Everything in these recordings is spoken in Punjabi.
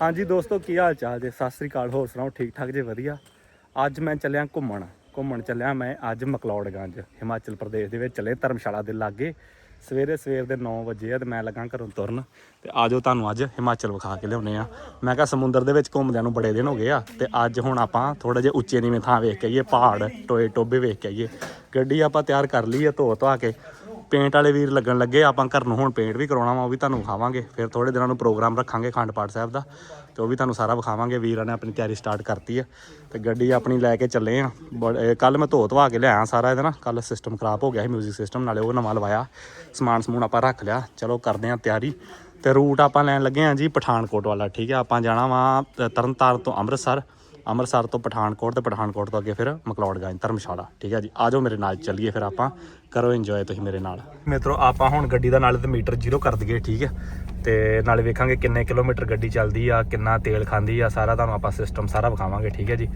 ਹਾਂਜੀ ਦੋਸਤੋ, ਕੀ ਹਾਲ ਚਾਲ ਜੇ? ਸਤਿ ਸ੍ਰੀ ਅਕਾਲ, ਹੋਰ ਸੁਣਾਓ, ਠੀਕ ਠਾਕ ਜੇ? ਵਧੀਆ। ਅੱਜ ਮੈਂ ਚੱਲਿਆ ਘੁੰਮਣ। ਘੁੰਮਣ ਚੱਲਿਆ ਮੈਂ ਅੱਜ ਮਕਲੌੜਗੰਜ, ਹਿਮਾਚਲ ਪ੍ਰਦੇਸ਼ ਦੇ ਵਿੱਚ ਚੱਲੇ ਧਰਮਸ਼ਾਲਾ ਦੇ ਲਾਗੇ। ਸਵੇਰੇ ਸਵੇਰ ਦੇ 9 ਵਜੇ ਆ ਤੇ ਮੈਂ ਲੱਗਾ ਘਰੋਂ ਤੁਰਨ ਤੇ ਆਜੋ ਤੁਹਾਨੂੰ ਅੱਜ ਹਿਮਾਚਲ ਵਿਖਾ ਕੇ ਲਿਆਉਨੇ ਆ ਮੈਂ ਕਿਹਾ ਸਮੁੰਦਰ ਦੇ ਵਿੱਚ ਘੁੰਮਦਿਆਂ ਨੂੰ ਬੜੇ ਦਿਨ ਹੋ ਗਏ ਆ ਤੇ ਅੱਜ ਹੁਣ ਆਪਾਂ ਥੋੜਾ ਜਿਹਾ ਉੱਚੇ ਨੀਵੇਂ ਥਾਂ ਵੇਖ ਕੇ ਆਈਏ, ਪਹਾੜ, ਟੋਏ ਟੋਬੇ ਵੇਖ ਕੇ ਆਈਏ। ਗੱਡੀ ਆਪਾਂ ਤਿਆਰ ਕਰ ਲਈ ਆ ਧੋ ਧਵਾ ਕੇ। ਪੇਂਟ ਵਾਲੇ ਵੀਰ ਲੱਗਣ ਲੱਗੇ, ਆਪਾਂ ਘਰ ਨੂੰ ਹੁਣ ਪੇਂਟ ਵੀ ਕਰਾਉਣਾ ਵਾ, ਉਹ ਵੀ ਤੁਹਾਨੂੰ ਵਿਖਾਵਾਂਗੇ। ਫਿਰ ਥੋੜੇ ਦਿਨਾਂ ਨੂੰ ਪ੍ਰੋਗਰਾਮ ਰੱਖਾਂਗੇ ਖੰਡ ਪਾਠ ਸਾਹਿਬ ਦਾ, ਤੇ ਉਹ ਵੀ ਤੁਹਾਨੂੰ ਸਾਰਾ ਵਿਖਾਵਾਂਗੇ, ਵੀਰਾਂ ਨੇ ਆਪਣੀ ਤਿਆਰੀ ਸਟਾਰਟ ਕਰਤੀ ਆ। ਤੇ ਗੱਡੀ ਆਪਣੀ ਲੈ ਕੇ ਚੱਲੇ ਆ। ਕੱਲ ਮੈਂ ਧੋ ਧਵਾ ਕੇ ਲਿਆਇਆ ਸਾਰਾ ਇਹਦਾ ਨਾ ਕੱਲ ਸਿਸਟਮ ਖਰਾਬ ਹੋ ਗਿਆ ਸੀ 뮤직 ਸਿਸਟਮ ਨਾਲੇ ਉਹ ਨਵਾਂ ਲਵਾਇਆ। ਸਮਾਨ ਸਮੂਨ ਆਪਾਂ ਰੱਖ ਲਿਆ। ਚਲੋ ਕਰਦੇ ਆ ਤਿਆਰੀ। ਤੇ ਰੂਟ ਆਪਾਂ ਲੈਣ ਲੱਗੇ ਆ ਜੀ ਪਠਾਨਕੋਟ ਵਾਲਾ, ਠੀਕ ਹੈ ਆਪਾਂ ਜਾਣਾ ਵਾ ਤਰਨਤਾਰਨ ਤੋਂ ਅੰਮ੍ਰਿਤਸਰ। ਅੰਮ੍ਰਿਤਸਰ ਤੋਂ ਪਠਾਨਕੋਟ ਤੇ ਪਠਾਨਕੋਟ ਤੋਂ ਅੱਗੇ ਫਿਰ ਮਕਲੌੜਗੰਜ ਧਰਮਸ਼ਾਲਾ। ਠੀਕ ਹੈ ਜੀ? ਆਜੋ ਮੇਰੇ ਨਾਲ ਚੱਲੀਏ ਫਿਰ ਆਪਾਂ। ਕਰੋ ਇੰਜੋਏ ਤੁਸੀਂ ਮੇਰੇ ਨਾਲ। ਮਿੱਤਰੋ, ਆਪਾਂ ਹੁਣ ਗੱਡੀ ਦਾ ਨਾਲੇ ਤੇ ਮੀਟਰ ਜ਼ੀਰੋ ਕਰ ਦਈਏ, ਠੀਕ ਹੈ? ਤੇ ਨਾਲੇ ਵੇਖਾਂਗੇ ਕਿੰਨੇ ਕਿਲੋਮੀਟਰ ਗੱਡੀ ਚੱਲਦੀ ਆ, ਕਿੰਨਾ ਤੇਲ ਖਾਂਦੀ ਆ, ਸਾਰਾ ਤੁਹਾਨੂੰ ਆਪਾਂ ਸਿਸਟਮ ਸਾਰਾ ਵਿਖਾਵਾਂਗੇ, ਠੀਕ ਹੈ ਜੀ?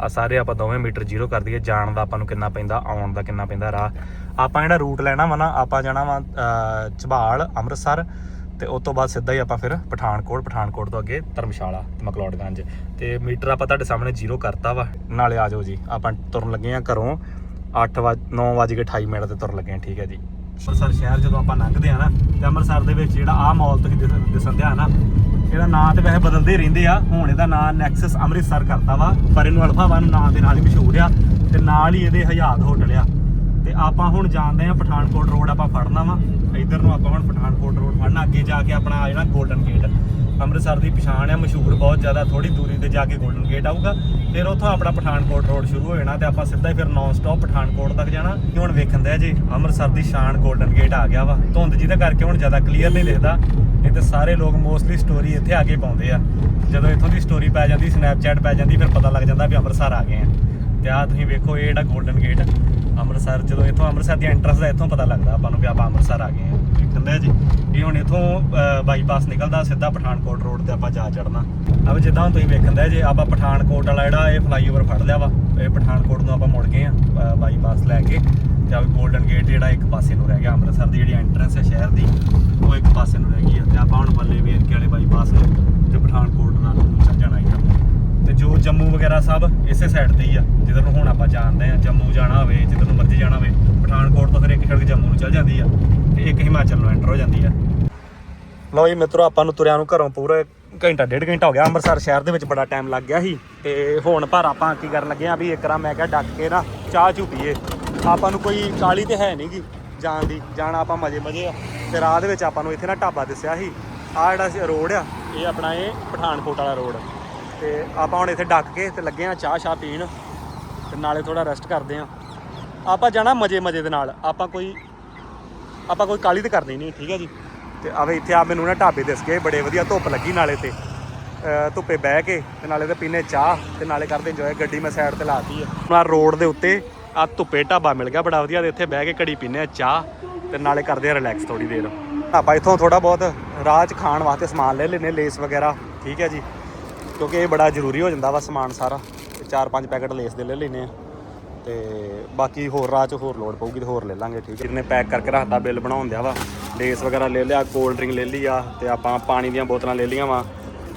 ਆ ਸਾਰੇ ਆਪਾਂ ਦੋਵੇਂ ਮੀਟਰ ਜ਼ੀਰੋ ਕਰ ਦਈਏ, ਜਾਣ ਦਾ ਆਪਾਂ ਨੂੰ ਕਿੰਨਾ ਪੈਂਦਾ, ਆਉਣ ਦਾ ਕਿੰਨਾ ਪੈਂਦਾ ਰਾਹ। ਆਪਾਂ ਜਿਹੜਾ ਰੂਟ ਲੈਣਾ ਵਾ ਨਾ, ਆਪਾਂ ਜਾਣਾ ਵਾ ਝਬਾਲ, ਅੰਮ੍ਰਿਤਸਰ ਤੇ ਉਸ ਤੋਂ ਬਾਅਦ ਸਿੱਧਾ ਹੀ ਆਪਾਂ ਫਿਰ ਪਠਾਨਕੋਟ ਪਠਾਨਕੋਟ ਤੋਂ ਅੱਗੇ ਧਰਮਸ਼ਾਲਾ ਤੇ ਮਕਲੌੜਗੰਜ ਤੇ ਮੀਟਰ ਆਪਾਂ ਤੁਹਾਡੇ ਸਾਹਮਣੇ ਜ਼ੀਰੋ ਕਰਤਾ ਵਾ। ਨਾਲੇ ਆ ਜਾਓ ਜੀ, ਆਪਾਂ ਤੁਰਨ ਲੱਗੇ ਆ ਘਰੋਂ। 8 ਵਜ 9 ਵਜ ਕੇ 28 ਮਿੰਟ ਤੇ ਤੁਰਨ ਲੱਗੇ ਆ ਠੀਕ ਹੈ ਜੀ। ਅੰਮ੍ਰਿਤਸਰ ਸ਼ਹਿਰ ਜਦੋਂ ਆਪਾਂ ਲੰਘਦੇ ਆ ਨਾ, ਤੇ ਅੰਮ੍ਰਿਤਸਰ ਦੇ ਵਿੱਚ ਜਿਹੜਾ ਆਹ ਮਾਲ ਤੁਸੀਂ ਦਿਸ- ਦਿਸਣ ਦਿਆ ਨਾ, ਇਹਦਾ ਨਾਂ ਤੇ ਵੈਸੇ ਬਦਲਦੇ ਰਹਿੰਦੇ ਆ। ਹੁਣ ਇਹਦਾ ਨਾਂ ਨੈਕਸਸ ਅੰਮ੍ਰਿਤਸਰ ਕਰਤਾ ਵਾ, ਪਰ ਇਹਨੂੰ ਅਲਫਾ ਵਨ ਨਾਂ ਦੇ ਨਾਲ ਹੀ ਮਸ਼ਹੂਰ ਆ, ਤੇ ਨਾਲ ਹੀ ਇਹਦੇ ਹਯਾਤ ਹੋਟਲ ਆ। ਤੇ ਆਪਾਂ ਹੁਣ ਜਾਣਦੇ ਆ ਪਠਾਨਕੋਟ ਰੋਡ ਆਪਾਂ ਫੜਨਾ ਵਾ। ਇਧਰ ਨੂੰ ਆਪਾਂ ਹੁਣ ਪਠਾਨਕੋਟ ਰੋਡ ਫੜਨਾ, ਅੱਗੇ ਜਾ ਕੇ ਆਪਣਾ ਆ ਜਾਣਾ ਗੋਲਡਨ ਗੇਟ ਅੰਮ੍ਰਿਤਸਰ ਦੀ ਪਛਾਣ ਹੈ ਮਸ਼ਹੂਰ ਬਹੁਤ ਜ਼ਿਆਦਾ ਥੋੜੀ ਦੂਰੀ ਤੇ ਜਾ ਕੇ ਗੋਲਡਨ ਗੇਟ ਆਊਗਾ। ਫਿਰ ਉੱਥੋਂ ਆਪਣਾ ਪਠਾਨਕੋਟ ਰੋਡ ਸ਼ੁਰੂ ਹੋ ਜਾਣਾ ਤੇ ਆਪਾਂ ਸਿੱਧਾ ਹੀ ਫਿਰ ਨਾਨ ਸਟਾਪ ਪਠਾਨਕੋਟ ਤੱਕ ਜਾਣਾ। ਹੁਣ ਵੇਖਣ ਦੇ ਜੀ, ਅੰਮ੍ਰਿਤਸਰ ਦੀ ਸ਼ਾਨ ਗੋਲਡਨ ਗੇਟ ਆ ਗਿਆ ਵਾ। ਧੁੰਦ ਜਿਹਦੇ ਕਰਕੇ ਹੁਣ ਜ਼ਿਆਦਾ ਕਲੀਅਰ ਨਹੀਂ ਦਿਖਦਾ। ਨਹੀਂ ਤੇ ਸਾਰੇ ਲੋਕ ਮੋਸਟਲੀ ਸਟੋਰੀ ਇੱਥੇ ਆ ਕੇ ਪਾਉਂਦੇ ਆ। ਜਦੋਂ ਇੱਥੋਂ ਦੀ ਸਟੋਰੀ ਪੈ ਜਾਂਦੀ ਸਨੈਪਚੈਟ ਪੈ ਜਾਂਦੀ, ਫਿਰ ਪਤਾ ਲੱਗ ਜਾਂਦਾ ਵੀ ਅੰਮ੍ਰਿਤਸਰ ਆ ਗਏ ਆ। ਤੇ ਆ ਤੁਸੀਂ ਵੇਖੋ, ਇਹ ਜਿਹੜਾ ਗੋਲਡਨ ਗੇਟ ਅੰਮ੍ਰਿਤਸਰ, ਜਦੋਂ ਇੱਥੋਂ ਅੰਮ੍ਰਿਤਸਰ ਦੀ ਐਂਟਰੈਂਸ ਦਾ ਇੱਥੋਂ ਪਤਾ ਲੱਗਦਾ, ਆਪਾਂ ਨੂੰ ਵੀ ਆਪਾਂ ਅੰਮ੍ਰਿਤਸਰ ਆ ਗਏ ਆ ਦੇਖਦੇ ਜੀ, ਇਹ ਹੁਣ ਇੱਥੋਂ ਬਾਈਪਾਸ ਨਿਕਲਦਾ, ਸਿੱਧਾ ਪਠਾਨਕੋਟ ਰੋਡ ਤੇ ਆਪਾਂ ਜਾ ਚੜਨਾ ਅਬ ਜਿੱਦਾਂ ਹੁਣ ਤੁਸੀਂ ਵੇਖਦੇ ਜੇ, ਆਪਾਂ ਪਠਾਨਕੋਟ ਵਾਲਾ ਜਿਹੜਾ ਇਹ ਫਲਾਈਓਵਰ ਫੜ ਲਿਆ ਵਾ, ਇਹ ਪਠਾਨਕੋਟ ਨੂੰ ਆਪਾਂ ਮੁੜ ਗਏ ਆ ਬਾਈਪਾਸ ਲੈ ਕੇ। ਤੇ ਆ ਗੋਲਡਨ ਗੇਟ ਜਿਹੜਾ ਇੱਕ ਪਾਸੇ ਨੂੰ ਰਹਿ ਗਿਆ, ਅੰਮ੍ਰਿਤਸਰ ਦੀ ਜਿਹੜੀ ਐਂਟਰੈਂਸ ਹੈ ਸ਼ਹਿਰ ਦੀ, ਉਹ ਇੱਕ ਪਾਸੇ ਨੂੰ ਰਹਿ ਗਈ ਆ। ਤੇ ਆਪਾਂ ਹੁਣ ਬੱਲੇ ਵੇਰਕੇ ਵਾਲੇ ਬਾਈਪਾਸ ਨੂੰ ਤੇ ਪਠਾਨਕੋਟ ਨਾਲ ਚੱਲ ਜਾਣਾ ਇੱਧਰ। ਤੇ ਜੋ ਜੰਮੂ ਵਗੈਰਾ ਸਭ ਇਸੇ ਸਾਈਡ ਤੇ ਹੀ ਆ। ਜਿੱਧਰ ਨੂੰ ਹੁਣ ਆਪਾਂ ਜਾਣਦੇ ਆ, ਜੰਮੂ ਜਾਣਾ ਹੋਵੇ, ਜਿੱਧਰ ਨੂੰ ਮਰਜ਼ੀ ਜਾਣਾ ਹੋਵੇ, ਪਠਾਨਕੋਟ ਤੋਂ ਫਿਰ ਇੱਕ ਸੜਕ ਜੰਮੂ ਨੂੰ ਚੱਲ ਜਾਂਦੀ ਆ ਤੇ ਇੱਕ ਹਿਮਾਚਲ ਨੂੰ ਐਂਟਰ ਹੋ ਜਾਂਦੀ ਆ। ਲਓ ਜੀ ਮਿੱਤਰੋ, ਆਪਾਂ ਨੂੰ ਤੁਰਿਆਂ ਨੂੰ ਘਰੋਂ ਪੂਰਾ ਘੰਟਾ, ਡੇਢ ਘੰਟਾ ਹੋ ਗਿਆ। ਅੰਮ੍ਰਿਤਸਰ ਸ਼ਹਿਰ ਦੇ ਵਿੱਚ ਬੜਾ ਟਾਈਮ ਲੱਗ ਗਿਆ ਸੀ ਤੇ ਹੁਣ ਪਰ ਆਪਾਂ ਕੀ ਕਰਨ ਲੱਗੇ ਆ ਵੀ ਇੱਕ ਰਾਂ ਮੈਂ ਕਿਹਾ ਡੱਕ ਕੇ ਨਾ ਚਾਹ ਚੂ ਆਪਾਂ ਨੂੰ ਕੋਈ ਕਾਲੀ ਤੇ ਹੈ ਨਹੀਂਗੀ ਜਾਣ ਦੀ। ਜਾਣਾ ਆਪਾਂ ਮਜੇ ਮਜੇ ਆ। ਤੇ ਰਾਹ ਦੇ ਵਿੱਚ ਆਪਾਂ ਨੂੰ ਇੱਥੇ ਨਾ ਢਾਬਾ ਦਿਸਿਆ ਸੀ। ਆ ਜਿਹੜਾ ਰੋਡ ਆ, ਇਹ ਆਪਣਾ ਇਹ ਪਠਾਨਕੋਟ ਵਾਲਾ ਰੋਡ ਤੇ ਆਪਾਂ ਹੁਣ ਇੱਥੇ ਡੱਕ ਕੇ ਤੇ ਲੱਗੇ ਆ ਚਾਹ ਸ਼ਾਹ ਪੀਣ ਤੇ ਨਾਲੇ ਥੋੜਾ ਰੈਸਟ ਕਰਦੇ ਆ ਆਪਾਂ ਜਾਣਾ ਮਜੇ ਮਜੇ ਦੇ ਨਾਲ। ਆਪਾਂ ਕੋਈ ਆਪਾਂ ਕੋਈ ਕਾਲੀ ਤੇ ਕਰਨੀ ਨਹੀਂ, ਠੀਕ ਹੈ ਜੀ? ਤੇ ਆਵੇ ਇੱਥੇ ਆ ਮੈਨੂੰ ਨਾ ਢਾਬੇ ਦਿਸ ਗਏ, ਬੜੇ ਵਧੀਆ ਧੁੱਪ ਲੱਗੀ ਨਾਲੇ ਤੇ। ਧੁੱਪੇ ਬਹਿ ਕੇ ਤੇ ਨਾਲੇ ਤੇ ਪੀਨੇ ਚਾਹ ਤੇ ਨਾਲੇ ਕਰਦੇ ਇੰਜੋਏ ਗੱਡੀ ਮੈਂ ਸਾਈਡ ਤੇ ਲਾਤੀ ਆ। ਹੁਣ ਰੋਡ ਦੇ ਉੱਤੇ ਆ ਧੁੱਪੇ ਢਾਬਾ ਮਿਲ ਗਿਆ ਬੜਾ ਵਧੀਆ ਤੇ ਇੱਥੇ ਬਹਿ ਕੇ ਘੜੀ ਪੀਨੇ ਆ ਚਾਹ ਤੇ ਨਾਲੇ ਕਰਦੇ ਆ ਰਿਲੈਕਸ ਥੋੜੀ ਦੇਰ। ਆਪਾਂ ਇੱਥੋਂ ਥੋੜਾ ਬਹੁਤ ਰਾਹ 'ਚ ਖਾਣ ਵਾਸਤੇ ਸਮਾਨ ਲੈ ਲੈਨੇ ਲੇਸ ਵਗੈਰਾ, ਠੀਕ ਹੈ ਜੀ? ਕਿਉਂਕਿ ਇਹ ਬੜਾ ਜ਼ਰੂਰੀ ਹੋ ਜਾਂਦਾ ਵਾ ਸਮਾਨ ਸਾਰਾ। ਤੇ ਚਾਰ ਪੰਜ ਪੈਕਟ ਲੇਸ ਦੇ ਲੈ ਲੈਨੇ ਆ। ਤੇ ਬਾਕੀ ਹੋਰ ਰਾਹ 'ਚ ਹੋਰ ਲੋਡ ਪਊਗੀ ਤੇ ਹੋਰ ਲੈ ਲਾਂਗੇ, ਠੀਕ ਹੈ। ਜਿਹਨੇ ਪੈਕ ਕਰਕੇ ਰੱਖਤਾ, ਬਿੱਲ ਬਣਾਉਣ ਦਿਆ ਵਾ। ਲੇਸ ਵਗੈਰਾ ਲੈ ਲਿਆ, ਕੋਲਡ ਡਰਿੰਕ ਲੈ ਲਈ ਆ, ਤੇ ਆਪਾਂ ਪਾਣੀ ਦੀਆਂ ਬੋਤਲਾਂ ਲੈ ਲਈਆਂ ਵਾ।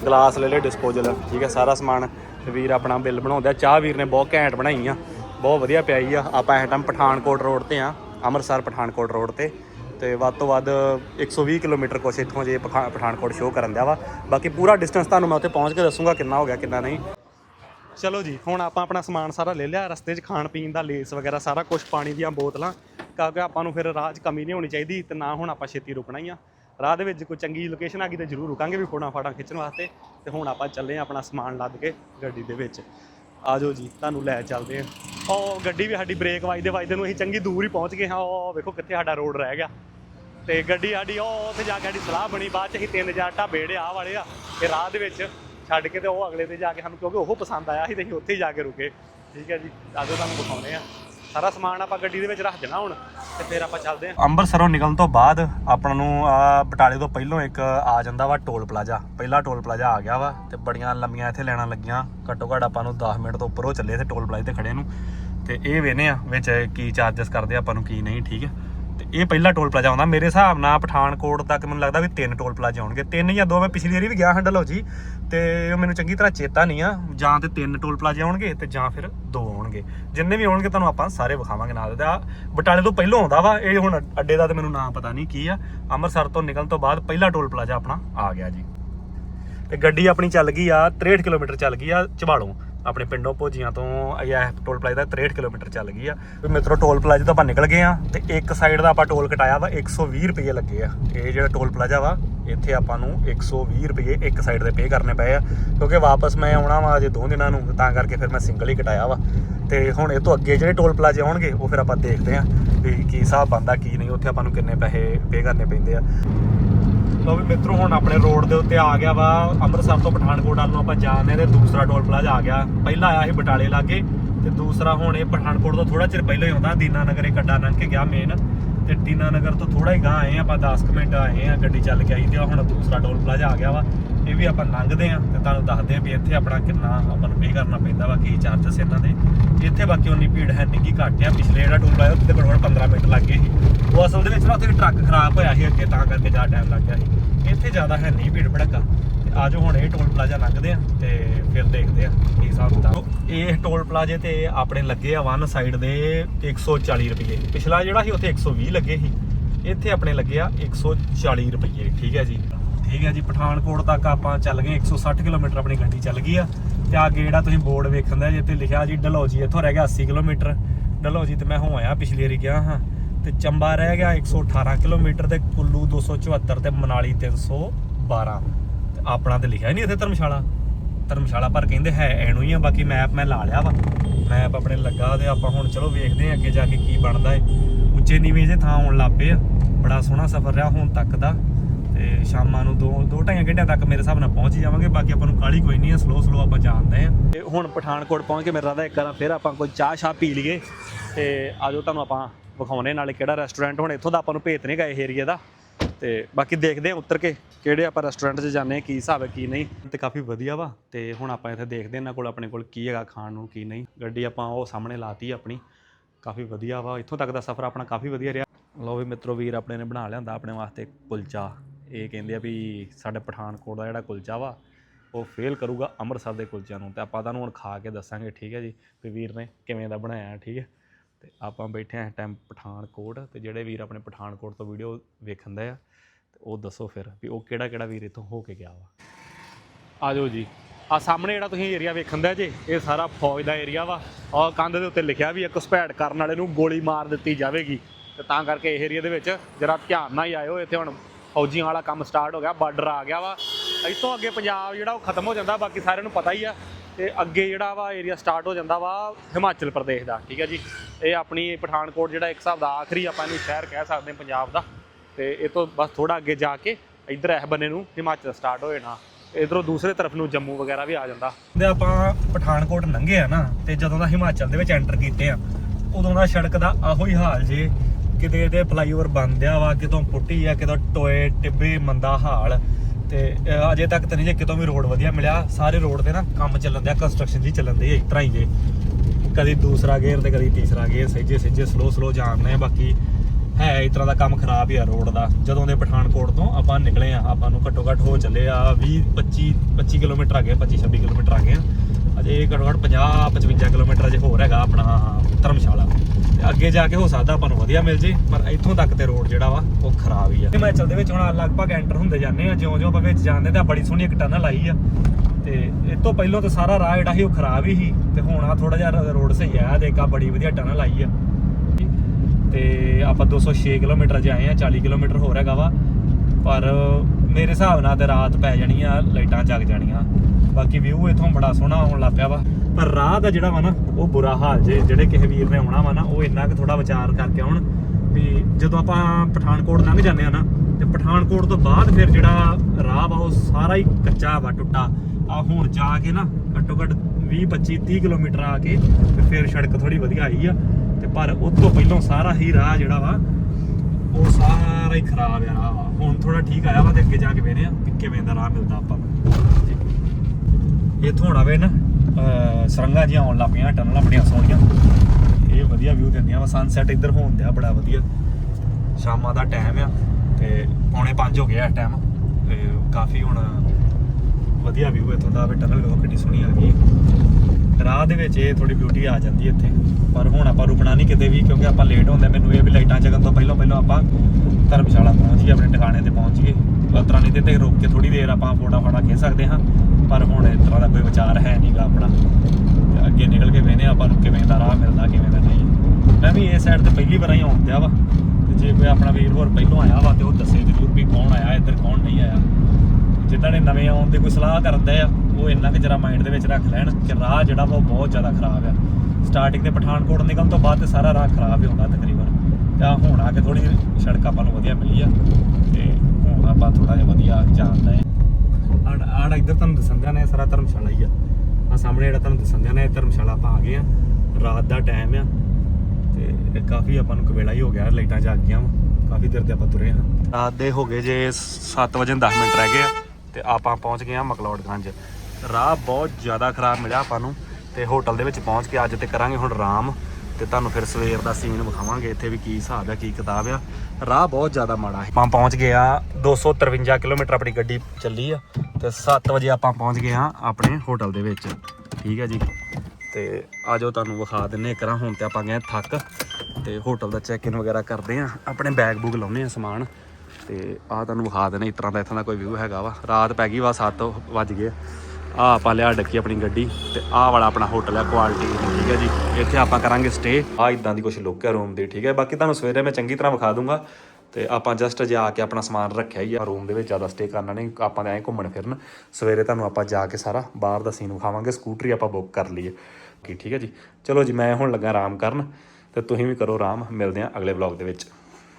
ਗਲਾਸ ਲੈ ਲਏ ਡਿਸਪੋਜ਼ਲ ਠੀਕ ਹੈ। ਸਾਰਾ ਸਮਾਨ ਤੇ ਵੀਰ ਆਪਣਾ ਬਿੱਲ ਬਣਾਉਂਦਾ ਚਾਹ ਵੀਰ ਨੇ ਬਹੁਤ ਘੈਂਟ ਬਣਾਈ ਆ। ਬਹੁਤ ਵਧੀਆ ਪਿਆਈ ਆ। ਆਪਾਂ ਇਸ ਟਾਈਮ ਪਠਾਨਕੋਟ ਰੋਡ ਤੇ ਆ, ਅੰਮ੍ਰਿਤਸਰ ਪਠਾਨਕੋਟ ਰੋਡ ਤੇ। ਤੇ ਵੱਧ ਤੋਂ ਵੱਧ 120 ਕਿਲੋਮੀਟਰ ਕੁਛ ਇੱਥੋਂ ਜੇ ਪਠਾ- ਪਠਾਨਕੋਟ ਸ਼ੋਅ ਕਰਨ ਦਿਆ ਵਾ। ਬਾਕੀ ਪੂਰਾ ਡਿਸਟੈਂਸ ਤੁਹਾਨੂੰ ਮੈਂ ਉੱਥੇ ਪਹੁੰਚ ਕੇ ਦੱਸੂਗਾ ਕਿੰਨਾ ਹੋ ਗਿਆ, ਕਿੰਨਾ ਨਹੀਂ। ਚਲੋ ਜੀ, ਹੁਣ ਆਪਾਂ ਆਪਣਾ ਸਮਾਨ ਸਾਰਾ ਲੈ ਲਿਆ, ਰਸਤੇ 'ਚ ਖਾਣ ਪੀਣ ਦਾ ਲੇਸ ਵਗੈਰਾ ਸਾਰਾ ਕੁਝ ਪਾਣੀ ਦੀਆਂ ਬੋਤਲਾਂ। ਕਿਉਂਕਿ ਆਪਾਂ ਨੂੰ ਫਿਰ ਰਾਹ 'ਚ ਕਮੀ ਨਹੀਂ ਹੋਣੀ ਚਾਹੀਦੀ ਤੇ ਨਾ ਹੁਣ ਆਪਾਂ ਛੇਤੀ ਰੁਕਣਾ ਹੀ ਆ। ਰਾਹ ਦੇ ਵਿੱਚ ਕੋਈ ਚੰਗੀ ਲੋਕੇਸ਼ਨ ਆ ਗਈ ਤੇ ਜ਼ਰੂਰ ਰੁਕਾਂਗੇ ਵੀ ਫੋਟੋਆਂ ਫਾਟਾਂ ਖਿੱਚਣ ਵਾਸਤੇ। ਤੇ ਹੁਣ ਆਪਾਂ ਚੱਲੇ ਆ ਆਪਣਾ ਸਮਾਨ ਲੱਦ ਕੇ ਗੱਡੀ ਦੇ ਵਿੱਚ। ਆ ਜਾਓ ਜੀ, ਤੁਹਾਨੂੰ ਲੈ ਚੱਲਦੇ ਆ ਉਹ ਗੱਡੀ ਵੀ ਸਾਡੀ ਬ੍ਰੇਕ ਵੱਜਦੇ ਵੱਜਦੇ ਨੂੰ ਅਸੀਂ ਚੰਗੀ ਦੂਰ ਹੀ ਪਹੁੰਚ ਗਏ ਹਾਂ। ਉਹ ਵੇਖੋ ਕਿੱਥੇ ਸਾਡਾ ਰੋਡ ਰਹਿ ਗਿਆ। ਤੇ ਗੱਡੀ ਸਾਡੀ, ਉਹ ਉੱਥੇ ਜਾ ਕੇ ਸਾਡੀ ਸਲਾਹ ਬਣੀ। ਬਾਅਦ ਚ ਅਸੀਂ ਤਿੰਨ ਚਾਰ ਢਾਬੇ ਜਿਹੜੇ ਆਹ ਵਾਲੇ ਆ, ਇਹ ਰਾਹ ਦੇ ਵਿੱਚ ਛੱਡ ਕੇ ਤੇ ਉਹ ਅਗਲੇ ਤੇ ਜਾ ਕੇ ਸਾਨੂੰ ਕਿਉਂਕਿ ਉਹ ਪਸੰਦ ਆਇਆ ਸੀ ਤੇ ਅਸੀਂ ਉੱਥੇ ਹੀ ਜਾ ਕੇ ਰੁਕੇ। ਠੀਕ ਹੈ ਜੀ, ਆਜੋ ਤੁਹਾਨੂੰ ਦਿਖਾਉਂਦੇ ਆ ਸਾਰਾ ਸਮਾਨ ਆਪਾਂ ਗੱਡੀ ਦੇ ਵਿੱਚ ਰੱਖ ਦੇਣਾ ਹੁਣ, ਤੇ ਫਿਰ ਆਪਾਂ ਚੱਲਦੇ ਆ ਅੰਮ੍ਰਿਤਸਰੋਂ ਨਿਕਲਣ ਤੋਂ ਬਾਅਦ ਆਪਾਂ ਨੂੰ ਆ ਬਟਾਲੇ ਤੋਂ ਪਹਿਲੋਂ ਇੱਕ ਆ ਜਾਂਦਾ ਵਾ ਟੋਲ ਪਲਾਜ਼ਾ। ਪਹਿਲਾ ਟੋਲ ਪਲਾਜ਼ਾ ਆ ਗਿਆ ਵਾ ਤੇ ਬੜੀਆਂ ਲੰਮੀਆਂ ਇੱਥੇ ਲੈਣਾ ਲੱਗੀਆਂ। ਘੱਟੋ ਘੱਟ ਆਪਾਂ ਨੂੰ 10 ਮਿੰਟ ਤੋਂ ਉੱਪਰ ਹੋ ਚੱਲੇ ਇੱਥੇ ਟੋਲ ਪਲਾਜ਼ੇ ਤੇ ਖੜੇ ਨੂੰ। ਤੇ ਇਹ ਵੇਨੇ ਆ ਵਿੱਚ ਕੀ ਚਾਰजेस ਕਰਦੇ ਆਪਾਂ ਨੂੰ, ਕੀ ਨਹੀਂ, ਠੀਕ ਹੈ। ਤੇ ਇਹ ਪਹਿਲਾ ਟੋਲ ਪਲਾਜ਼ਾ ਆਉਂਦਾ। ਮੇਰੇ ਹਿਸਾਬ ਨਾਲ ਪਠਾਨਕੋਟ ਤੱਕ ਮੈਨੂੰ ਲੱਗਦਾ ਵੀ ਤਿੰਨ ਟੋਲ ਪਲਾਜੇ ਆਉਣਗੇ। ਤਿੰਨ ਜਾਂ ਦੋ ਮੈਂ ਪਿਛਲੀ ਵਾਰੀ ਵੀ ਗਿਆ ਹਾਂ ਡਲਹੌਜੀ ਤੇ ਉਹ ਮੈਨੂੰ ਚੰਗੀ ਤਰ੍ਹਾਂ ਚੇਤਾ ਨਹੀਂ ਆ। ਜਾਂ ਤੇ ਤਿੰਨ ਟੋਲ ਪਲਾਜ਼ੇ ਆਉਣਗੇ ਤੇ ਜਾਂ ਫਿਰ ਦੋ ਆਉਣਗੇ ਜਿੰਨੇ ਵੀ ਹੋਣਗੇ ਤੁਹਾਨੂੰ ਆਪਾਂ ਸਾਰੇ ਵਿਖਾਵਾਂਗੇ ਨਾਲ ਦਾ। ਬਟਾਲੇ ਤੋਂ ਪਹਿਲਾਂ ਆਉਂਦਾ ਵਾ, ਇਹ ਹੁਣ ਅੱਡੇ ਦਾ ਤੇ ਮੈਨੂੰ ਨਾਮ ਪਤਾ ਨਹੀਂ ਕੀ ਆ। ਅੰਮ੍ਰਿਤਸਰ ਤੋਂ ਨਿਕਲਣ ਤੋਂ ਬਾਅਦ ਪਹਿਲਾ ਟੋਲ ਪਲਾਜ਼ਾ ਆਪਣਾ ਆ ਗਿਆ ਜੀ। ਤੇ ਗੱਡੀ ਆਪਣੀ ਚੱਲ ਗਈ ਆ 63 ਕਿਲੋਮੀਟਰ ਚੱਲ ਗਈ ਆ ਚਬਾਲੋਂ ਆਪਣੇ ਪਿੰਡੋਂ ਭੋਜੀਆਂ ਤੋਂ ਇਹ ਟੋਲ ਪਲਾਜ਼ਾ ਦਾ 63 ਕਿਲੋਮੀਟਰ ਚੱਲ ਗਈ ਆ। ਤੇ ਮਿੱਤਰੋ, ਟੋਲ ਪਲਾਜ਼ਾ ਤੋਂ ਆਪਾਂ ਨਿਕਲ ਗਏ ਆ ਤੇ ਇੱਕ ਸਾਈਡ ਦਾ ਆਪਾਂ ਟੋਲ ਕਟਾਇਆ ਵਾ 120 ਰੁਪਏ ਲੱਗੇ ਆ। ਇਹ ਜਿਹੜਾ ਟੋਲ ਪਲਾਜ਼ਾ ਵਾ, ਇੱਥੇ ਆਪਾਂ ਨੂੰ 120 ਰੁਪਏ ਇੱਕ ਸਾਈਡ ਦੇ ਪੇ ਕਰਨੇ ਪਏ ਆ। ਕਿਉਂਕਿ ਵਾਪਸ ਮੈਂ ਆਉਣਾ ਵਾ ਅਜੇ ਦੋ ਦਿਨਾਂ ਨੂੰ, ਤਾਂ ਕਰਕੇ ਫਿਰ ਮੈਂ ਸਿੰਗਲ ਹੀ ਕਟਾਇਆ ਵਾ। ਤੇ ਹੁਣ ਇਹ ਤੋਂ ਅੱਗੇ ਜਿਹੜੇ ਟੋਲ ਪਲਾਜ਼ੇ ਆਉਣਗੇ, ਉਹ ਫਿਰ ਆਪਾਂ ਦੇਖਦੇ ਆ ਵੀ ਕੀ ਹਿਸਾਬ ਬੰਦਾ ਕੀ ਨਹੀਂ। ਉੱਥੇ ਆਪਾਂ ਨੂੰ ਕਿੰਨੇ ਪੈਸੇ ਪੇ ਕਰਨੇ ਪੈਂਦੇ ਆ। ਲੋ ਵੀ ਮਿੱਤਰੋ, ਹੁਣ ਆਪਣੇ ਰੋਡ ਦੇ ਉੱਤੇ ਆ ਗਿਆ ਵਾ। ਅੰਮ੍ਰਿਤਸਰ ਤੋਂ ਪਠਾਨਕੋਟ ਵੱਲ ਨੂੰ ਆਪਾਂ ਜਾਣਦੇ ਤੇ ਦੂਸਰਾ ਟੋਲ ਪਲਾਜ਼ਾ ਆ ਗਿਆ। ਪਹਿਲਾ ਆਇਆ ਸੀ ਬਟਾਲੇ ਲਾਗੇ ਤੇ ਦੂਸਰਾ ਹੁਣ ਇਹ ਪਠਾਨਕੋਟ ਤੋਂ ਥੋੜਾ ਚਿਰ ਪਹਿਲਾਂ ਹੀ ਆਉਂਦਾ। ਦੀਨਾ ਨਗਰ ਇਹ ਅੱਡਾ ਲੰਘ ਕੇ ਗਿਆ ਮੇਨ ਤੇ ਟੀਨਾ ਨਗਰ ਤੋਂ ਥੋੜਾ ਹੀ ਗਾਂ ਆਏ ਆ, ਆਪਾਂ 10 ਕੁ ਮਿੰਟ ਆਏ ਆ ਗੱਡੀ ਚੱਲ ਕੇ ਆਈ ਤੇ ਹੁਣ ਦੂਸਰਾ ਟੋਲ ਪਲਾਜ਼ਾ ਆ ਗਿਆ ਵਾ। ਇਹ ਵੀ ਆਪਾਂ ਲੰਘਦੇ ਆ ਤੇ ਤੁਹਾਨੂੰ ਦੱਸਦੇ ਆ ਵੀ ਇੱਥੇ ਆਪਣਾ ਕਿੰਨਾ ਆਪਾਂ ਨੂੰ ਪੇ ਕਰਨਾ ਪੈਂਦਾ ਵਾ, ਕੀ ਚਾਰਜਸ ਇਹਨਾਂ ਦੇ। ਇੱਥੇ ਬਾਕੀ ਉਨੀ ਭੀੜ ਹੈ ਨਹੀਂ ਗੀ, ਘੱਟ ਆ। ਪਿਛਲੇ ਜਿਹੜਾ ਟੋਲ ਪਲਾਜ਼ਾ ਉੱਤੇ ਘੱਟੋ ਘੱਟ 15 ਮਿੰਟ ਲੱਗ ਗਏ ਸੀ। ਉਹ ਅਸਲ ਦੇ ਵਿੱਚ ਨਾ ਉੱਥੇ ਟਰੱਕ ਖਰਾਬ ਹੋਇਆ ਸੀ ਅੱਗੇ, ਤਾਂ ਕਰਕੇ ਜ਼ਿਆਦਾ ਟਾਈਮ ਲੱਗ ਗਿਆ ਸੀ। ਇੱਥੇ ਜ਼ਿਆਦਾ ਹੈ ਨਹੀਂ ਭੀੜ ਭੜਕਾ ਆਜੋ ਹੁਣ ਇਹ ਟੋਲ ਪਲਾਜ਼ਾ ਲੰਘਦੇ ਆ ਤੇ ਫਿਰ ਦੇਖਦੇ ਆ ਕੀ ਹਿਸਾਬ ਕਿਤਾਬ ਇਹ ਟੋਲ ਪਲਾਜ਼ੇ ਤੇ ਆਪਣੇ ਲੱਗੇ ਆ ਵਨ ਸਾਈਡ ਦੇ 140 ਰੁਪਏ ਪਿਛਲਾ ਜਿਹੜਾ ਸੀ ਉੱਥੇ 120 ਲੱਗੇ ਸੀ। ਇੱਥੇ ਆਪਣੇ ਲੱਗੇ ਆ 140 ਰੁਪਏ ਠੀਕ ਹੈ ਜੀ। ਠੀਕ ਹੈ ਜੀ, ਪਠਾਨਕੋਟ ਤੱਕ ਆਪਾਂ ਚੱਲ ਗਏ। 160 ਕਿਲੋਮੀਟਰ ਆਪਣੀ ਗੱਡੀ ਚੱਲ ਗਈ ਆ। ਤੇ ਅੱਗੇ ਜਿਹੜਾ ਤੁਸੀਂ ਬੋਰਡ ਵੇਖਣ ਦਾ ਜਿੱਥੇ ਲਿਖਿਆ ਜੀ, ਡਲਹੌਜੀ। ਇੱਥੋਂ ਰਹਿ ਗਿਆ 80 ਕਿਲੋਮੀਟਰ। ਡਲਹੌਜੀ ਤੇ ਮੈਂ ਹੋ ਆਇਆ ਪਿਛਲੀ ਵਾਰੀ ਗਿਆ ਹਾਂ। ਤੇ ਚੰਬਾ ਰਹਿ ਗਿਆ 118 ਕਿਲੋਮੀਟਰ ਤੇ ਕੁੱਲੂ 274 ਤੇ ਮਨਾਲੀ 312 ਤੇ ਆਪਣਾ ਤੇ ਲਿਖਿਆ ਹੀ ਨਹੀਂ ਇੱਥੇ ਧਰਮਸ਼ਾਲਾ। ਧਰਮਸ਼ਾਲਾ ਪਰ ਕਹਿੰਦੇ ਹੈ ਐਨੂੰ ਹੀ ਆ, ਬਾਕੀ ਮੈਪ ਮੈਂ ਲਾ ਲਿਆ ਵਾ। ਮੈਪ ਆਪਣੇ ਲੱਗਾ ਤੇ ਆਪਾਂ ਹੁਣ ਚਲੋ ਵੇਖਦੇ ਆ ਅੱਗੇ ਜਾ ਕੇ ਕੀ ਬਣਦਾ ਏ। ਉੱਚੇ ਨੀਵੇਂ ਜੇ ਥਾਂ ਆਉਣ ਲੱਗ ਪਏ ਆ। ਬੜਾ ਸੋਹਣਾ ਸਫ਼ਰ ਰਿਹਾ ਹੁਣ ਤੱਕ ਦਾ। ਤੇ ਸ਼ਾਮਾਂ ਨੂੰ 2 2 ਢਾਈ ਘੰਟਿਆਂ ਤੱਕ ਮੇਰੇ ਹਿਸਾਬ ਨਾਲ ਪਹੁੰਚ ਹੀ ਜਾਵਾਂਗੇ। ਬਾਕੀ ਆਪਾਂ ਨੂੰ ਕਾਲੀ ਕੋਈ ਨਹੀਂ ਆ ਸਲੋ ਸਲੋ ਆਪਾਂ ਜਾਂਦੇ ਆ ਤੇ ਹੁਣ ਪਠਾਨਕੋਟ ਪਹੁੰਚ ਕੇ ਮੇਰਾ ਰਾਦਾ ਇੱਕ ਵਾਰ ਫਿਰ ਆਪਾਂ ਕੋਈ ਚਾਹ ਸ਼ਾਹ ਪੀ ਲਈਏ। ਤੇ ਆਜੋ ਤੁਹਾਨੂੰ ਆਪਾਂ ਵਿਖਾਉਣੇ ਨਾਲੇ ਕਿਹੜਾ ਰੈਸਟੋਰੈਂਟ ਹੁਣ ਇੱਥੋਂ ਦਾ ਆਪਾਂ ਨੂੰ ਭੇਤ ਨਹੀਂ ਗਏ ਏਰੀਆ ਦਾ। ਤੇ ਬਾਕੀ ਦੇਖਦੇ ਆ ਉਤਰ ਕੇ ਕਿਹੜੇ ਆਪਾਂ ਰੈਸਟੋਰੈਂਟ 'ਚ ਜਾਂਦੇ ਆ ਕੀ ਹਿਸਾਬ ਹੈ, ਕੀ ਨਹੀਂ। ਤੇ ਕਾਫੀ ਵਧੀਆ ਵਾ, ਤੇ ਹੁਣ ਆਪਾਂ ਇੱਥੇ ਦੇਖਦੇ ਆ ਇਹਨਾਂ ਕੋਲ, ਆਪਣੇ ਕੋਲ ਕੀ ਹੈਗਾ ਖਾਣ ਨੂੰ, ਕੀ ਨਹੀਂ। ਗੱਡੀ ਆਪਾਂ ਉਹ ਸਾਹਮਣੇ ਲਾਤੀ ਆਪਣੀ, ਕਾਫੀ ਵਧੀਆ ਵਾ। ਇੱਥੋਂ ਤੱਕ ਦਾ ਸਫ਼ਰ ਆਪਣਾ ਕਾਫੀ ਵਧੀਆ ਰਿਹਾ। ਲਓ ਵੀ ਮਿੱਤਰੋ, ਵੀਰ ਆਪਣੇ ਨੇ ਬਣਾ ਲਿਆਂਦਾ, ਆਪਣੇ ਵਾਸਤੇ ਕੁਲਚਾ। ਇਹ ਕਹਿੰਦੇ ਆ ਵੀ ਸਾਡੇ ਪਠਾਨਕੋਟ ਦਾ ਜਿਹੜਾ ਕੁਲਚਾ ਵਾ, ਉਹ ਫੇਲ ਕਰੂਗਾ ਅੰਮ੍ਰਿਤਸਰ ਦੇ ਕੁਲਚਿਆਂ ਨੂੰ। ਤੇ ਆਪਾਂ ਤੁਹਾਨੂੰ ਹੁਣ ਖਾ ਕੇ ਦੱਸਾਂਗੇ, ਠੀਕ ਹੈ ਜੀ? ਵੀ ਵੀਰ ਨੇ ਕਿਵੇਂ ਦਾ ਬਣਾਇਆ, ਠੀਕ ਹੈ? ਤੇ ਆਪਾਂ ਬੈਠੇ ਆਂ ਟਾਈਮ ਪਠਾਨਕੋਟ ਤੇ ਜਿਹੜੇ ਵੀਰ ਆਪਣੇ ਪਠਾਨਕੋਟ ਤੋਂ ਵੀਡੀਓ ਵੇਖਣ ਦਾ ਆ, ਤੇ ਉਹ ਦੱਸੋ ਫਿਰ ਵੀ ਉਹ ਕਿਹੜਾ ਕਿਹੜਾ ਵੀਰ ਇੱਥੋਂ ਹੋ ਕੇ ਗਿਆ ਵਾ। ਆ ਜਾਓ ਜੀ। ਆ ਸਾਹਮਣੇ ਜਿਹੜਾ ਤੁਸੀਂ ਏਰੀਆ ਵੇਖਣ ਦਾ ਜੇ, ਇਹ ਸਾਰਾ ਫੌਜ ਦਾ ਏਰੀਆ ਵਾ। ਔਰ ਕੰਧ ਦੇ ਉੱਤੇ ਲਿਖਿਆ ਵੀ ਹੈ ਘੁਸਪੈਠ ਕਰਨ ਵਾਲੇ ਨੂੰ ਗੋਲੀ ਮਾਰ ਦਿੱਤੀ ਜਾਵੇਗੀ। ਤੇ ਤਾਂ ਕਰਕੇ ਇਹ ਏਰੀਆ ਦੇ ਵਿੱਚ ਜਰਾ ਧਿਆਨ ਨਾਲ ਹੀ ਆਇਓ, ਇੱਥੇ ਹੁਣ ਫੌਜੀਆਂ ਵਾਲਾ ਕੰਮ ਸਟਾਰਟ ਹੋ ਗਿਆ, ਬਾਰਡਰ ਆ ਗਿਆ ਵਾ। ਇੱਥੋਂ ਅੱਗੇ ਪੰਜਾਬ ਜਿਹੜਾ ਉਹ ਖਤਮ ਹੋ ਜਾਂਦਾ, ਬਾਕੀ ਸਾਰਿਆਂ ਨੂੰ ਪਤਾ ਹੀ ਆ। ਤੇ ਅੱਗੇ ਜਿਹੜਾ ਵਾ ਏਰੀਆ ਸਟਾਰਟ ਹੋ ਜਾਂਦਾ ਵਾ ਹਿਮਾਚਲ ਪ੍ਰਦੇਸ਼ ਦਾ, ਠੀਕ ਹੈ ਜੀ? ਇਹ ਆਪਣੀ ਪਠਾਨਕੋਟ ਜਿਹੜਾ ਇੱਕ ਹਿਸਾਬ ਦਾ ਆਖਰੀ ਆਪਾਂ ਇਹਨੂੰ ਸ਼ਹਿਰ ਕਹਿ ਸਕਦੇ ਹਾਂ ਪੰਜਾਬ ਦਾ। ਤੇ ਇਹ ਤੋਂ ਬਸ ਥੋੜਾ ਅੱਗੇ ਜਾ ਕੇ ਇੱਧਰ ਇਹ ਬੰਨੇ ਨੂੰ ਹਿਮਾਚਲ ਸਟਾਰਟ ਹੋ ਜਾਣਾ। ਇਧਰੋਂ ਦੂਸਰੇ ਤਰਫ ਨੂੰ ਜੰਮੂ ਵਗੈਰਾ ਵੀ ਆ ਜਾਂਦਾ। ਤੇ ਆਪਾਂ ਪਠਾਨਕੋਟ ਲੰਘੇ ਆ ਨਾ, ਤੇ ਜਦੋਂ ਦਾ ਹਿਮਾਚਲ ਦੇ ਵਿੱਚ ਐਂਟਰ ਕੀਤੇ ਆ, ਉਦੋਂ ਦਾ ਸੜਕ ਦਾ ਆਹੋ ਹੀ ਹਾਲ ਜੇ। ਕਿਤੇ ਇਹਦੇ ਫਲਾਈਓਵਰ ਬੰਦਿਆ ਵਾ, ਕਿਤੋਂ ਪੁੱਟੀ ਆ, ਕਿਤੋਂ ਟੋਏ ਟਿੱਬੇ ਮੰਦਾ ਹਾਲ। ਤੇ ਅਜੇ ਤੱਕ ਤਾਂ ਨਹੀਂ ਜੇ ਕਿਤੋਂ ਵੀ ਰੋਡ ਵਧੀਆ ਮਿਲਿਆ, ਸਾਰੇ ਰੋਡ ਤੇ ਨਾ ਕੰਮ ਚੱਲਣ ਦਿਆ ਕੰਸਟਰਕਸ਼ਨ ਜੀ ਚੱਲਣ ਦੀ ਇਸ ਤਰ੍ਹਾਂ ਹੀ ਜੇ। ਕਦੀ ਦੂਸਰਾ ਗੇਅਰ ਤੇ ਕਦੀ ਤੀਸਰਾ ਗੇਅਰ ਸਹਿਜੇ ਸਹਿਜੇ ਸਲੋ ਸਲੋ ਜਾਂਦੇ ਆ ਬਾਕੀ ਹੈ ਇਸ ਤਰ੍ਹਾਂ ਦਾ ਕੰਮ ਖਰਾਬ ਹੀ ਆ ਰੋਡ ਦਾ। ਜਦੋਂ ਦੇ ਪਠਾਨਕੋਟ ਤੋਂ ਆਪਾਂ ਨਿਕਲੇ ਆ, ਆਪਾਂ ਨੂੰ ਘੱਟੋ ਘੱਟ ਹੋ ਚੱਲੇ ਆ 20 25 25 ਕਿਲੋਮੀਟਰ ਆ ਗਏ 25 26 ਕਿਲੋਮੀਟਰ ਆ ਗਏ ਆ। ਅਜੇ ਘੱਟੋ ਘੱਟ 50 55 ਕਿਲੋਮੀਟਰ ਅਜੇ ਹੋਰ ਹੈਗਾ ਆਪਣਾ ਧਰਮਸ਼ਾਲਾ। ਅੱਗੇ ਜਾ ਕੇ ਹੋ ਸਕਦਾ ਆਪਾਂ ਨੂੰ ਵਧੀਆ ਮਿਲ ਜੇ, ਪਰ ਇੱਥੋਂ ਤੱਕ ਤੇ ਰੋਡ ਜਿਹੜਾ ਵਾ, ਉਹ ਖਰਾਬ ਹੀ ਆ। ਹਿਮਾਚਲ ਦੇ ਵਿੱਚ ਹੁਣ ਲਗਭਗ ਐਂਟਰ ਹੁੰਦੇ ਜਾਂਦੇ ਆ ਜਿਉਂ ਜਿਉਂ ਆਪਾਂ ਵਿੱਚ ਜਾਂਦੇ ਤਾਂ ਬੜੀ ਸੋਹਣੀ ਇੱਕ ਟਨਲ ਆਈ ਆ। ਤੇ ਇਹ ਤੋਂ ਪਹਿਲਾਂ ਤਾਂ ਸਾਰਾ ਰਾਹ ਜਿਹੜਾ ਸੀ ਉਹ ਖਰਾਬ ਹੀ ਸੀ, ਤੇ ਹੁਣ ਆ ਥੋੜਾ ਜਿਹਾ ਰੋਡ ਸਹੀ ਆ ਤੇ ਇੱਕ ਆ ਬੜੀ ਵਧੀਆ ਟਨਲ ਆਈ ਆ। ਤੇ ਆਪਾਂ 206 ਕਿਲੋਮੀਟਰ ਜੇ ਆਏ ਆ 40 ਕਿਲੋਮੀਟਰ ਹੋਰ ਹੈਗਾ ਵਾ, ਪਰ ਮੇਰੇ ਹਿਸਾਬ ਨਾਲ ਤੇ ਰਾਤ ਪੈ ਜਾਣੀ ਆ, ਲਾਈਟਾਂ ਜਗ ਜਾਣੀਆਂ। ਬਾਕੀ ਵਿਊ ਇਥੋਂ ਬੜਾ ਸੋਹਣਾ ਆਉਣ ਲੱਗ ਪਿਆ ਵਾ। ਪਰ ਰਾਹ ਦਾ ਜਿਹੜਾ ਵਾ ਨਾ, ਉਹ ਬੁਰਾ ਹਾਲ ਜੇ ਜਿਹੜੇ ਕਿਸੇ ਵੀਰ ਨੇ ਆਉਣਾ ਵਾ ਨਾ, ਉਹ ਇੰਨਾ ਕਿ ਥੋੜਾ ਵਿਚਾਰ ਕਰਕੇ ਆਉਣ ਵੀ ਜਦੋਂ ਆਪਾਂ ਪਠਾਨਕੋਟ ਲੰਘ ਜਾਂਦੇ ਆ ਨਾ, ਤੇ ਪਠਾਨਕੋਟ ਤੋਂ ਬਾਅਦ ਫਿਰ ਜਿਹੜਾ ਰਾਹ ਵਾ, ਉਹ ਸਾਰਾ ਹੀ ਕੱਚਾ ਵਾ, ਟੁੱਟਾ। ਆ ਹੁਣ ਜਾ ਕੇ ਨਾ, ਘੱਟੋ ਘੱਟ 20 25 30 ਕਿਲੋਮੀਟਰ ਆ ਕੇ ਤੇ ਫਿਰ ਸੜਕ ਥੋੜੀ ਵਧੀਆ ਆਈ ਆ। ਤੇ ਪਰ ਉਸ ਤੋਂ ਪਹਿਲਾਂ ਸਾਰਾ ਹੀ ਰਾਹ ਜਿਹੜਾ ਵਾ, ਉਹ ਸਾਰਾ ਹੀ ਖਰਾਬ ਆ ਹੁਣ ਥੋੜਾ ਠੀਕ ਆਇਆ ਵਾ ਤੇ ਅੱਗੇ ਜਾ ਕੇ ਵੇਖਦੇ ਆ ਕਿ ਕਿਵੇਂ ਦਾ ਰਾਹ ਮਿਲਦਾ ਆਪਾਂ ਨੂੰ। ਇੱਥੋਂ ਹੁਣ ਆਵੇ ਨਾ, ਅਹ, ਸਰੰਗਾਂ ਜਿਹੀਆਂ ਆਉਣ ਲੱਗ ਪਈਆਂ, ਟਨਲਾਂ ਬੜੀਆਂ ਸੋਹਣੀਆਂ ਇਹ ਵਧੀਆ ਵਿਊ ਦਿੰਦੀਆਂ ਵਾ ਸਨਸੈਟ ਇੱਧਰ ਹੋਣ ਦਿਆ ਬੜਾ ਵਧੀਆ। ਸ਼ਾਮਾਂ ਦਾ ਟਾਈਮ ਆ, ਤੇ ਪੌਣੇ 5 ਹੋ ਗਿਆ ਇਸ ਟਾਈਮ ਤੇ ਕਾਫੀ ਹੁਣ ਵਧੀਆ ਵਿਊ ਇੱਥੋਂ ਦਾ, ਵੀ ਟਨਲ ਵੇਖੋ ਕਿੰਨੀ ਸੋਹਣੀ ਆ ਗਈ। ਰਾਹ ਦੇ ਵਿੱਚ ਇਹ ਥੋੜੀ ਬਿਊਟੀ ਆ ਜਾਂਦੀ ਇੱਥੇ। ਪਰ ਹੁਣ ਆਪਾਂ ਰੁਕਣਾ ਨਹੀਂ ਕਿਤੇ ਵੀ, ਕਿਉਂਕਿ ਆਪਾਂ ਲੇਟ ਹੁੰਦੇ ਮੈਨੂੰ ਇਹ ਵੀ ਲਾਈਟਾਂ ਜਗਣ ਤੋਂ ਪਹਿਲਾਂ ਪਹਿਲਾਂ ਆਪਾਂ ਧਰਮਸ਼ਾਲਾ ਪਹੁੰਚ ਗਏ, ਆਪਣੇ ਟਿਕਾਣੇ ਤੇ ਪਹੁੰਚ ਗਏ। ਤਰ੍ਹਾਂ ਨਹੀਂ ਤੇ ਤੇ ਰੁਕ ਕੇ ਥੋੜੀ ਦੇਰ ਆਪਾਂ ਫੋਟਾ ਫਾਟਾ ਖਿੱਚ ਸਕਦੇ ਹਾਂ, ਪਰ ਹੁਣ ਇਸ ਤਰ੍ਹਾਂ ਦਾ ਕੋਈ ਵਿਚਾਰ ਹੈ ਨਹੀਂਗਾ ਆਪਣਾ। ਅੱਗੇ ਨਿਕਲ ਕੇ ਵੇਨੇ ਆਪਾਂ ਨੂੰ ਕਿਵੇਂ ਦਾ ਰਾਹ ਮਿਲਦਾ, ਕਿਵੇਂ ਦਾ ਨਹੀਂ। ਮੈਂ ਵੀ ਇਸ ਸਾਈਡ ਤੇ ਪਹਿਲੀ ਵਾਰ ਹੀ ਆਉਣ ਦਿਆ ਵਾ, ਤੇ ਜੇ ਕੋਈ ਆਪਣਾ ਵੀਰ ਹੋਰ ਪਹਿਲੋਂ ਆਇਆ ਵਾ ਤੇ ਉਹ ਦੱਸੇ ਜ਼ਰੂਰ ਵੀ ਕੌਣ ਆਇਆ, ਇੱਧਰ ਕੌਣ ਨਹੀਂ ਆਇਆ। ਜਿੱਦਾਂ ਨੇ ਨਵੇਂ ਆਉਣ ਦੀ ਕੋਈ ਸਲਾਹ ਕਰਦੇ ਆ, ਉਹ ਇੰਨਾ ਕਿ ਜਰਾ ਮਾਈਂਡ ਦੇ ਵਿੱਚ ਰੱਖ ਲੈਣ ਕਿ ਰਾਹ ਜਿਹੜਾ ਵਾ ਉਹ ਬਹੁਤ ਜ਼ਿਆਦਾ ਖਰਾਬ ਆ। ਸਟਾਰਟਿੰਗ ਤੇ ਪਠਾਨਕੋਟ ਨਿਕਲਣ ਤੋਂ ਬਾਅਦ ਤੇ ਸਾਰਾ ਰਾਹ ਖਰਾਬ ਹੀ ਹੁੰਦਾ ਤਕਰੀਬਨ। ਤੇ ਹੁਣ ਆ ਕੇ ਥੋੜੀ ਸੜਕ ਆਪਾਂ ਨੂੰ ਵਧੀਆ ਮਿਲੀ ਆ, ਤੇ ਹੁਣ ਆਪਾਂ ਥੋੜਾ ਜਿਹਾ ਵਧੀਆ ਜਾਣਦਾ ਹੈ। ਆੜ ਆੜ ਇੱਧਰ ਤੁਹਾਨੂੰ ਦੱਸੰਦਿਆ ਨੇ ਸਾਰਾ ਧਰਮਸ਼ਾਲਾ ਹੀ ਆ। ਆ ਸਾਹਮਣੇ ਜਿਹੜਾ ਤੁਹਾਨੂੰ ਦੱਸੰਦਿਆ ਨੇ ਇਹ ਧਰਮਸ਼ਾਲਾ ਆਪਾਂ ਆ ਗਏ ਆ। ਰਾਤ ਦਾ ਟਾਈਮ ਆ। ਤੇ ਕਾਫੀ ਆਪਾਂ ਨੂੰ ਕਵੇਲਾ ਹੀ ਹੋ ਗਿਆ ਲਾਈਟਾਂ ਜਗ ਗਈਆਂ ਵਾ। ਕਾਫੀ ਦੇਰ ਤੇ ਆਪਾਂ ਤੁਰੇ ਹਾਂ। ਰਾਤ ਦੇ ਹੋ ਗਏ ਜੇ 7 ਵਜੇ 10 ਮਿੰਟ ਰਹਿ ਗਏ ਆ। ਤੇ ਆਪਾਂ ਪਹੁੰਚ ਗਏ ਆ ਮਕਲੌੜਗੰਜ ਰਾਹ ਬਹੁਤ ਜ਼ਿਆਦਾ ਖਰਾਬ ਮਿਲਿਆ ਆਪਾਂ ਨੂੰ। ਤੇ ਹੋਟਲ ਦੇ ਵਿੱਚ ਪਹੁੰਚ ਕੇ ਅੱਜ ਤੇ ਕਰਾਂਗੇ ਹੁਣ ਆਰਾਮ। ਤੇ ਤੁਹਾਨੂੰ ਫਿਰ ਸਵੇਰ ਦਾ ਸੀਨ ਵਿਖਾਵਾਂਗੇ, ਇੱਥੇ ਵੀ ਕੀ ਹਿਸਾਬ ਆ, ਕੀ ਕਿਤਾਬ ਆ। ਰਾਹ ਬਹੁਤ ਜ਼ਿਆਦਾ ਮਾੜਾ ਹੈ ਆਪਾਂ ਪਹੁੰਚ ਗਏ ਆ 253 ਕਿਲੋਮੀਟਰ ਆਪਣੀ ਗੱਡੀ ਚੱਲੀ ਆ ਤੇ 7 ਵਜੇ ਆਪਾਂ ਪਹੁੰਚ ਗਏ ਆ ਆਪਣੇ ਹੋਟਲ ਦੇ ਵਿੱਚ। ਠੀਕ ਹੈ ਜੀ? ਤੇ ਆਜੋ ਤੁਹਾਨੂੰ ਵਿਖਾ ਦਿੰਨੇ ਕਰਾਂ, ਹੁਣ ਤੇ ਆਪਾਂ ਗਏ ਥੱਕ ਤੇ ਹੋਟਲ ਦਾ ਚੈੱਕ ਇਨ ਵਗੈਰਾ ਕਰਦੇ ਆ। ਆਪਣੇ ਬੈਗ ਬੂਗ ਲਾਉਨੇ ਆ ਸਮਾਨ ਤੇ ਆ ਤੁਹਾਨੂੰ ਵਿਖਾ ਦਿੰਨੇ ਇਸ ਤਰ੍ਹਾਂ ਦਾ ਇੱਥੋਂ ਦਾ ਕੋਈ ਵਿਊ ਹੈਗਾ ਵਾ। ਰਾਤ ਪੈ ਗਈ ਵਾ 7 ਵੱਜ ਗਏ। ਆ ਆਪਾਂ ਲਿਆ ਡੱਕੀ ਆਪਣੀ ਗੱਡੀ ਤੇ ਆਹ ਵਾਲਾ ਆਪਣਾ ਹੋਟਲ ਹੈ ਕੁਆਲਿਟੀ ਠੀਕ ਹੈ ਜੀ। ਇੱਥੇ ਆਪਾਂ ਕਰਾਂਗੇ ਸਟੇ ਆ ਇਦਾਂ ਦੀ ਕੁਝ ਲੁੱਕ ਹੈ ਰੂਮ ਦੀ, ਠੀਕ ਹੈ। ਬਾਕੀ ਤੁਹਾਨੂੰ ਸਵੇਰੇ ਮੈਂ ਚੰਗੀ ਤਰ੍ਹਾਂ ਵਿਖਾ ਦੂੰਗਾ ਤੇ ਆਪਾਂ ਜਸਟ ਜੇ ਆ ਕੇ ਆਪਣਾ ਸਮਾਨ ਰੱਖਿਆ ਹੀ ਆ ਰੂਮ ਦੇ ਵਿੱਚ ਜ਼ਿਆਦਾ ਸਟੇ ਕਰਨਾ ਨਹੀਂ, ਆਪਾਂ ਤਾਂ ਐਂ ਘੁੰਮਣ ਫਿਰਨ। ਸਵੇਰੇ ਤੁਹਾਨੂੰ ਆਪਾਂ ਜਾ ਕੇ ਸਾਰਾ ਬਾਹਰ ਦਾ ਸੀਨ ਵਿਖਾਵਾਂਗੇ ਸਕੂਟਰੀ ਆਪਾਂ ਬੁੱਕ ਕਰ ਲਈਏ। ਕੀ ਠੀਕ ਹੈ ਜੀ। ਚਲੋ ਜੀ, ਮੈਂ ਹੁਣ ਲੱਗਾ ਆਰਾਮ ਕਰਨ ਤੇ ਤੁਸੀਂ ਵੀ ਕਰੋ ਆਰਾਮ। ਮਿਲਦੇ ਹਾਂ ਅਗਲੇ ਵਲੌਗ ਦੇ ਵਿੱਚ।